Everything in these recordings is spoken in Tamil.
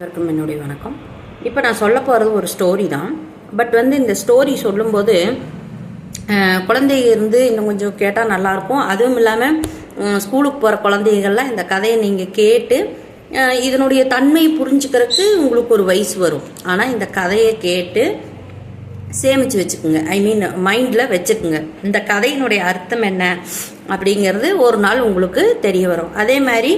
எல்லாருக்கும் என்னுடைய வணக்கம். இப்போ நான் சொல்ல போகிறது ஒரு ஸ்டோரி தான். பட் வந்து இந்த ஸ்டோரி சொல்லும்போது குழந்தை குழந்தைங்க இருந்து இன்னும் கொஞ்சம் கேட்டால் நல்லாயிருக்கும் அதுவும் இல்லாமல் ஸ்கூலுக்கு போகிற குழந்தைகள்லாம் இந்த கதையை நீங்கள் கேட்டு இதனுடைய தன்மையை புரிஞ்சுக்கிறதுக்கு உங்களுக்கு ஒரு வயசு வரும். ஆனால் இந்த கதையை கேட்டு சேமித்து வச்சுக்குங்க. ஐ மீன் மைண்டில் வச்சுக்குங்க. இந்த கதையினுடைய அர்த்தம் என்ன அப்படிங்கிறது ஒரு நாள் உங்களுக்கு தெரிய வரும். அதே மாதிரி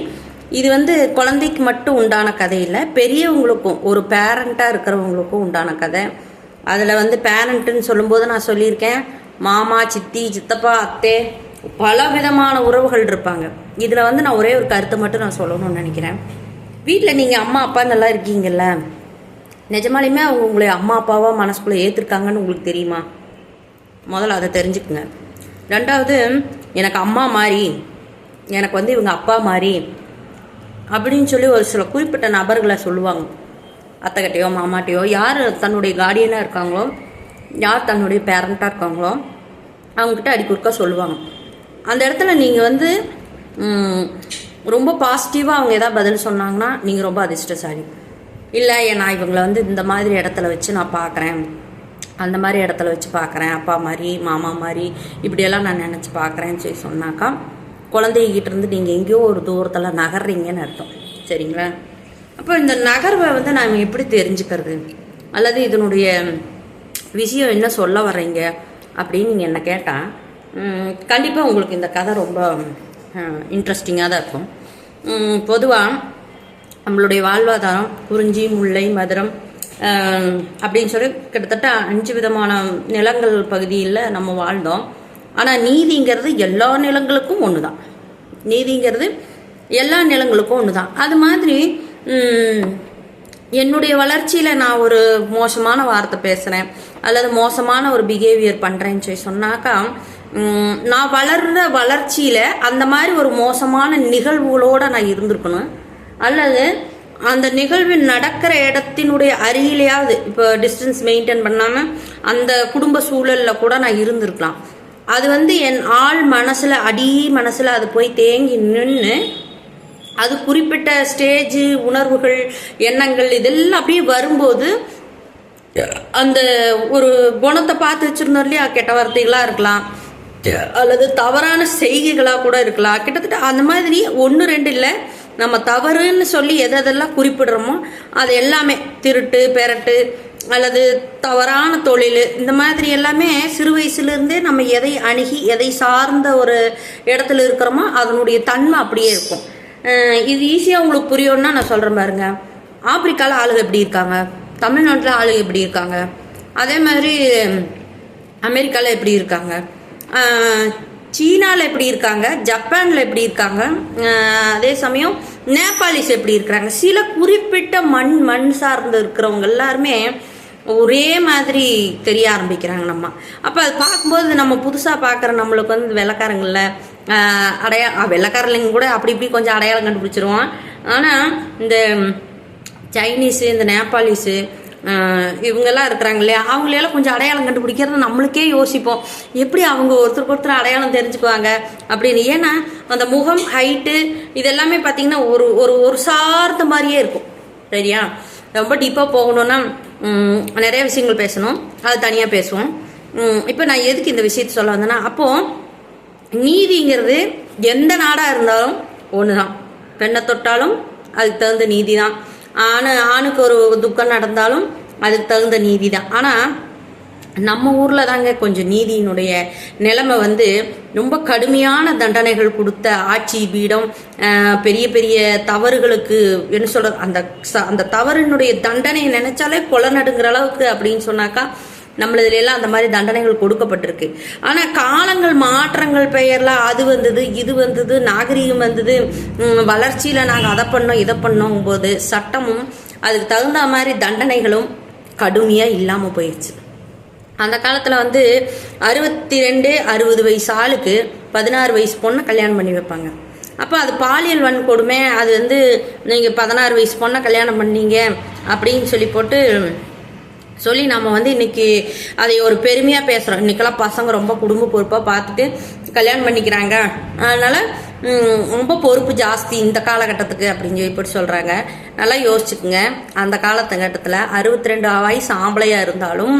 இது வந்து குழந்தைக்கு மட்டும் உண்டான கதை இல்லை. பெரியவங்களுக்கும் ஒரு பேரண்ட்டாக இருக்கிறவங்களுக்கும் உண்டான கதை. அதில் வந்து பேரண்ட்டுன்னு சொல்லும்போது நான் சொல்லியிருக்கேன் மாமா சித்தி சித்தப்பா அத்தை பல விதமான உறவுகள் இருப்பாங்க. இதில் வந்து நான் ஒரே ஒரு கருத்தை மட்டும் நான் சொல்லணும்னு நினைக்கிறேன். வீட்டில் நீங்கள் அம்மா அப்பா நல்லா இருக்கீங்கல்ல? நிஜமாலையுமே அவங்க உங்களை அம்மா அப்பாவாக மனசுக்குள்ளே ஏற்றிருக்காங்கன்னு உங்களுக்கு தெரியுமா? முதல்ல அதை தெரிஞ்சுக்குங்க. ரெண்டாவது எனக்கு அம்மா மாதிரி எனக்கு வந்து இவங்க அப்பா மாதிரி அப்படின்னு சொல்லி ஒரு சில குறிப்பிட்ட நபர்களை சொல்லுவாங்க. அத்தைக்கிட்டையோ மாமாட்டையோ யார் தன்னுடைய கார்டியனாக இருக்காங்களோ யார் தன்னுடைய பேரண்ட்டாக இருக்காங்களோ அவங்கக்கிட்ட அடிக்குறுக்கா சொல்லுவாங்க. அந்த இடத்துல நீங்கள் வந்து ரொம்ப பாசிட்டிவாக அவங்க எதாவது பதில் சொன்னாங்கன்னா நீங்கள் ரொம்ப அதிர்ஷ்டசாலி. இல்லை நான் இவங்களை வந்து இந்த மாதிரி இடத்துல வச்சு நான் பார்க்குறேன் அந்த மாதிரி இடத்துல வச்சு பார்க்குறேன் அப்பா மாதிரி மாமா மாதிரி இப்படியெல்லாம் நான் நினச்சி பார்க்குறேன்னு சொல்லி சொன்னாக்கா குழந்தைகிட்ட இருந்து நீங்கள் எங்கேயோ ஒரு தூரத்தில் நகர்றீங்கன்னு அர்த்தம். சரிங்களா? அப்போ இந்த நகர்வை வந்து நாம் எப்படி தெரிஞ்சுக்கிறது? அல்லது இதனுடைய விஷயம் என்ன சொல்ல வர்றீங்க? அப்படின்னு நீங்கள் என்ன கேட்டால் கண்டிப்பாக உங்களுக்கு இந்த கதை ரொம்ப இன்ட்ரெஸ்டிங்காக தான் இருக்கும். பொதுவாக நம்மளுடைய வாழ்வாதாரம் குறிஞ்சி முல்லை மதுரம் அப்படின்னு சொல்லி கிட்டத்தட்ட அஞ்சு விதமான நிலங்கள் பகுதியில் நம்ம வாழ்ந்தோம். ஆனால் நீதிங்கிறது எல்லா நிலங்களுக்கும் ஒன்று தான் நீதிங்கிறது எல்லா நிலங்களுக்கும் ஒன்று தான் அது மாதிரி என்னுடைய வளர்ச்சியில் நான் ஒரு மோசமான வார்த்தை பேசுகிறேன் அல்லது மோசமான ஒரு பிஹேவியர் பண்ணுறேன்னு சொல்லி சொன்னாக்கா நான் வளர்ற வளர்ச்சியில் அந்த மாதிரி ஒரு மோசமான நிகழ்வுகளோடு நான் இருந்திருக்கணும். அல்லது அந்த நிகழ்வு நடக்கிற இடத்தினுடைய அருகிலேயாவது இப்போ டிஸ்டன்ஸ் மெயின்டைன் பண்ணாமல் அந்த குடும்ப சூழலில் கூட நான் இருந்திருக்கலாம். அது வந்து என் ஆள் மனசில் அடி மனசில் அது போய் தேங்கி நின்று அது குறிப்பிட்ட ஸ்டேஜ் உணர்வுகள் எண்ணங்கள் இதெல்லாம் அப்படியே வரும்போது அந்த ஒரு குணத்தை பார்த்து வச்சிருந்தோம் இல்லையா? கெட்ட வார்த்தைகளாக இருக்கலாம். அல்லது தவறான செய்கைகளாக கூட இருக்கலாம். கிட்டத்தட்ட அந்த மாதிரி ஒன்று ரெண்டு இல்லை. நம்ம தவறுன்னு சொல்லி எதை எதெல்லாம் குறிப்பிடுறோமோ அது எல்லாமே திருட்டு பெரட்டு அல்லது தவறான தொழில் இந்த மாதிரி எல்லாமே சிறு வயசுலேருந்தே நம்ம எதை அணுகி எதை சார்ந்த ஒரு இடத்துல இருக்கிறோமோ அதனுடைய தன்மை அப்படியே இருக்கும். இது ஈஸியாக உங்களுக்கு புரியணும்னா நான் சொல்கிறேன் பாருங்க. ஆப்பிரிக்காவில் ஆளுங்க எப்படி இருக்காங்க? தமிழ்நாட்டில் ஆளுங்க எப்படி இருக்காங்க? அதே மாதிரி அமெரிக்காவில் எப்படி இருக்காங்க? சீனாவில் எப்படி இருக்காங்க? ஜப்பானில் எப்படி இருக்காங்க? அதே சமயம் நேபாளிஸ் எப்படி இருக்கிறாங்க? சில குறிப்பிட்ட மண் மண் சார்ந்து இருக்கிறவங்க எல்லாருமே ஒரே மாதிரி தெரிய ஆரம்பிக்கிறாங்க நம்ம. அப்போ அது பார்க்கும்போது நம்ம புதுசாக பார்க்குற நம்மளுக்கு வந்து வெள்ளக்காரங்களில் அடையா வெள்ளக்காரங்க கூட அப்படி இப்படி கொஞ்சம் அடையாளம் கண்டுபிடிச்சிருவோம். ஆனால் இந்த சைனீஸு இந்த நேபாளிஸு இவங்கெல்லாம் இருக்கிறாங்க இல்லையா? அவங்களையெல்லாம் கொஞ்சம் அடையாளம் கண்டுபிடிக்கிறது நம்மளுக்கே யோசிப்போம். எப்படி அவங்க ஒருத்தருக்கு ஒருத்தர் அடையாளம் தெரிஞ்சுக்குவாங்க அப்படின்னு. ஏன்னா அந்த முகம் ஹைட்டு இதெல்லாமே பார்த்தீங்கன்னா ஒரு ஒரு ஒரு சார்ந்த மாதிரியே இருக்கும். சரியா? ரொம்ப டீப்பாக போகணும்னா நிறைய விஷயங்கள் பேசணும். அது தனியாக பேசுவோம். இப்போ நான் எதுக்கு இந்த விஷயத்தை சொல்ல வந்தேன்னா அப்போது நீதிங்கிறது எந்த நாடாக இருந்தாலும் ஒன்று தான் பெண்ணை தொட்டாலும் அதுக்கு தகுந்த நீதி தான் ஆணு ஆணுக்கு ஒரு துக்கம் நடந்தாலும் அதுக்கு தகுந்த நீதி தான் ஆனால் நம்ம ஊரில் தாங்க கொஞ்சம் நீதியினுடைய நிலைமை வந்து ரொம்ப கடுமையான தண்டனைகள் கொடுத்த ஆட்சி பீடம் பெரிய பெரிய தவறுகளுக்கு என்ன சொல்ற அந்த ச- அந்த தவறினுடைய தண்டனை நினைச்சாலே கொலை நடுங்கிற அளவுக்கு அப்படின்னு சொன்னாக்கா நம்மளதுல எல்லாம் அந்த மாதிரி தண்டனைகள் கொடுக்கப்பட்டிருக்கு. ஆனால் காலங்கள் மாற்றங்கள் பெயரில் அது வந்தது இது வந்தது நாகரீகம் வந்தது வளர்ச்சியில் நாங்கள் அதை பண்ணோம் இதை பண்ணோம் போது சட்டமும் அதுக்கு தகுந்த மாதிரி தண்டனைகளும் கடுமையாக இல்லாமல் போயிடுச்சு அந்த காலத்தில் வந்து அறுபத்தி ரெண்டு அறுபது வயசு ஆளுக்கு பதினாறு வயசு பொண்ணை கல்யாணம் பண்ணி வைப்பாங்க. அப்போ அது பாலியல் வன்கொடுமை அது வந்து நீங்கள் பதினாறு வயசு பொண்ணை கல்யாணம் பண்ணீங்க அப்படின்னு சொல்லி போட்டு சொல்லி நம்ம வந்து இன்னைக்கு அதை ஒரு பெருமையாக பேசுகிறோம் இன்றைக்கெல்லாம் பசங்க ரொம்ப குடும்ப பொறுப்பாக பார்த்துட்டு கல்யாணம் பண்ணிக்கிறாங்க. அதனால் ரொம்ப பொறுப்பு ஜாஸ்தி இந்த காலகட்டத்துக்கு அப்படின்னு சொல்லி இப்படி சொல்கிறாங்க நல்லா யோசிச்சுக்குங்க. அந்த காலத்துக்கட்டத்தில் அறுபத்தி ரெண்டு வயசு ஆம்பளையாக இருந்தாலும்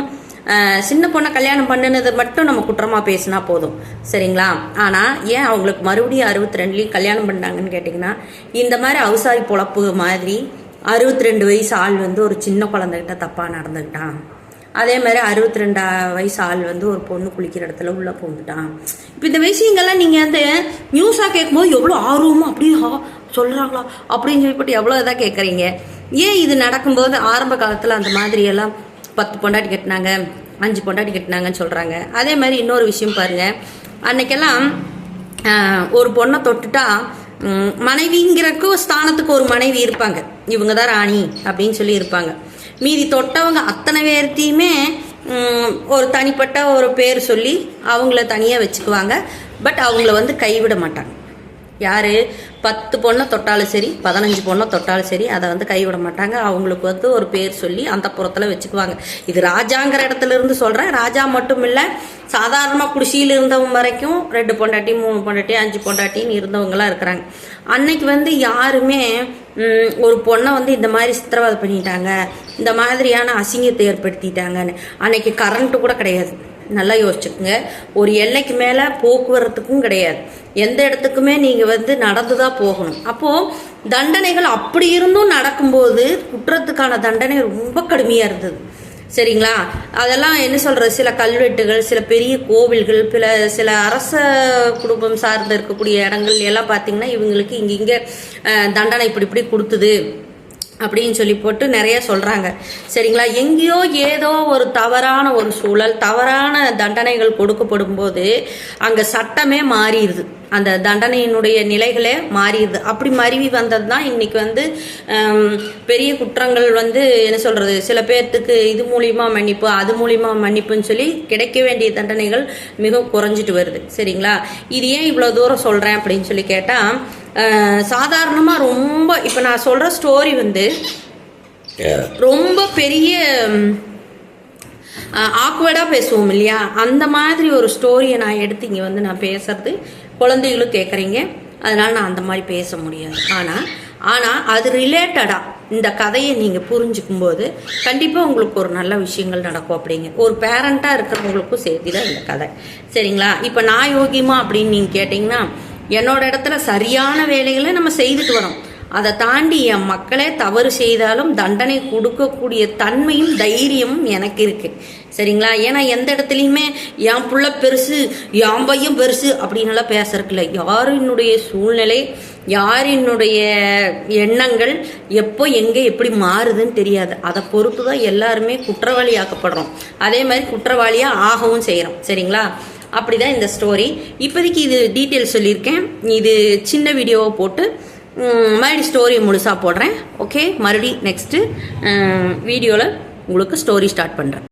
சின்ன பொண்ணை கல்யாணம் பண்ணினதை மட்டும் நம்ம குற்றமாக பேசினா போதும். சரிங்களா? ஆனால் ஏன் அவங்களுக்கு மறுபடியும் அறுபத்தி ரெண்டுலேயும் கல்யாணம் பண்ணாங்கன்னு கேட்டிங்கன்னா இந்த மாதிரி அவசாரி பொழப்பு மாதிரி அறுபத்தி ரெண்டு வயசு ஆள் வந்து ஒரு சின்ன குழந்தைகிட்ட தப்பாக நடந்துக்கிட்டான். அதே மாதிரி அறுபத்தி ரெண்டா வயசு ஆள் வந்து ஒரு பொண்ணு குளிக்கிற இடத்துல உள்ளே போந்துட்டான் இப்போ இந்த விஷயங்கள்லாம் நீங்கள் வந்து நியூஸாக கேட்கும்போது எவ்வளோ ஆர்வமாக அப்படியே சொல்கிறாங்களா அப்படின்னு சொல்லிப்பட்டு எவ்வளோ இதாக கேட்குறீங்க? ஏன் இது நடக்கும்போது ஆரம்ப காலத்தில் அந்த மாதிரியெல்லாம் பத்து பொண்டாட்டி கட்டினாங்க அஞ்சு பொண்டாட்டி கட்டினாங்கன்னு சொல்கிறாங்க அதே மாதிரி இன்னொரு விஷயம் பாருங்கள் அன்னைக்கெல்லாம் ஒரு பொண்ணை தொட்டுட்டா மனைவிங்கிறக்கு ஸ்தானத்துக்கு ஒரு மனைவி இருப்பாங்க. இவங்க தான் ராணி அப்படின்னு சொல்லி இருப்பாங்க. மீதி தொட்டவங்க அத்தனை பேர்த்தையுமே ஒரு தனிப்பட்ட ஒரு பேர் சொல்லி அவங்கள தனியாக வச்சுக்குவாங்க. பட் அவங்கள வந்து கைவிட மாட்டாங்க. யார்? பத்து பொண்ணை தொட்டாலும் சரி பதினஞ்சு பொண்ணை தொட்டாலும் சரி அதை வந்து கைவிட மாட்டாங்க. அவங்களுக்கு வந்து ஒரு பேர் சொல்லி அந்த புறத்தில் வச்சுக்குவாங்க. இது ராஜாங்கிற இடத்துல இருந்து சொல்கிறேன் ராஜா மட்டும் இல்லை சாதாரணமாக குடிசையில் இருந்தவங்க வரைக்கும் ரெண்டு பொண்டாட்டி மூணு பொண்டாட்டி அஞ்சு பொண்டாட்டின்னு இருந்தவங்களாம் இருக்கிறாங்க. அன்னைக்கு வந்து யாருமே ஒரு பொண்ணை வந்து இந்த மாதிரி சித்திரவதை பண்ணிட்டாங்க. இந்த மாதிரியான அசிங்கத்தை ஏற்படுத்திட்டாங்கன்னு. அன்னைக்கு கரண்ட்டு கூட கிடையாது. நல்லா யோசிச்சுக்குங்க. ஒரு எல்லைக்கு மேலே போக்குவரத்துக்கும் கிடையாது. எந்த இடத்துக்குமே நீங்கள் வந்து நடந்து தான் போகணும். அப்போது தண்டனைகள் அப்படி இருந்தும் நடக்கும்போது குற்றத்துக்கான தண்டனை ரொம்ப கடுமையாக இருந்தது. சரிங்களா? அதெல்லாம் என்ன சொல்கிறது சில கல்வெட்டுகள் சில பெரிய கோவில்கள் சில சில அரச குடும்பம் சார்ந்து இருக்கக்கூடிய இடங்கள் எல்லாம் பார்த்தீங்கன்னா இவங்களுக்கு இங்கே இங்கே தண்டனை இப்படி இப்படி கொடுத்துது. அப்படின்னு சொல்லி போட்டு நிறைய சொல்கிறாங்க சரிங்களா? எங்கேயோ ஏதோ ஒரு தவறான ஒரு சூழல் தவறான தண்டனைகள் கொடுக்கப்படும் போது அங்கே சட்டமே மாறிடுது. அந்த தண்டனையினுடைய நிலைகளே மாறிடுது. அப்படி மருவி வந்தது தான் இன்னைக்கு வந்து பெரிய குற்றங்கள் வந்து என்ன சொல்கிறது சில பேர்த்துக்கு இது மூலியமா மன்னிப்பு அது மூலியமா மன்னிப்புன்னு சொல்லி கிடைக்க வேண்டிய தண்டனைகள் மிக குறைஞ்சிட்டு வருது. சரிங்களா? இது ஏன் இவ்வளோ தூரம் சொல்கிறேன் அப்படின்னு சொல்லி கேட்டால் சாதாரணமாக ரொம்ப இப்போ நான் சொல்கிற ஸ்டோரி வந்து ரொம்ப பெரிய ஆக்வர்டாக பேசுவோம் இல்லையா? அந்த மாதிரி ஒரு ஸ்டோரியை நான் எடுத்து இங்கே வந்து நான் பேசுறது குழந்தைகளும் கேட்குறீங்க அதனால் நான் அந்த மாதிரி பேச முடியாது. ஆனால் ஆனால் அது ரிலேட்டடாக இந்த கதையை நீங்கள் புரிஞ்சுக்கும் போது கண்டிப்பாக உங்களுக்கு ஒரு நல்ல விஷயங்கள் நடக்கும் அப்படிங்க. ஒரு பேரண்ட்டாக இருக்கிறவங்களுக்கும் சேர்த்து தான் இந்த கதை. சரிங்களா? இப்போ நான் யோகியமா அப்படின்னு நீங்கள் கேட்டிங்கன்னா என்னோட இடத்துல சரியான வேலைகளை நம்ம செய்துட்டு வரோம். அதை தாண்டி என் மக்களே தவறு செய்தாலும் தண்டனை கொடுக்கக்கூடிய தன்மையும் தைரியமும் எனக்கு இருக்கு. சரிங்களா? ஏன்னா எந்த இடத்துலையுமே என் புள்ள பெருசு என் பையன் பெருசு அப்படின்னுலாம் பேசுறதுல யாரினுடைய சூழ்நிலை யாரினுடைய எண்ணங்கள் எப்போ எங்கே எப்படி மாறுதுன்னு தெரியாது. அதை பொறுத்து தான் எல்லாருமே குற்றவாளியாக்கப்படுறோம். அதே மாதிரி குற்றவாளியாக ஆகவும் செய்கிறோம் சரிங்களா? அப்படிதான் இந்த ஸ்டோரி இப்போதைக்கு இது டீட்டெயில் சொல்லியிருக்கேன். இது சின்ன வீடியோவை போட்டு மறுபடி ஸ்டோரி முழுசாக போடுறேன். ஓகே மறுபடி நெக்ஸ்ட்டு வீடியோவில் உங்களுக்கு ஸ்டோரி ஸ்டார்ட் பண்ணுறேன்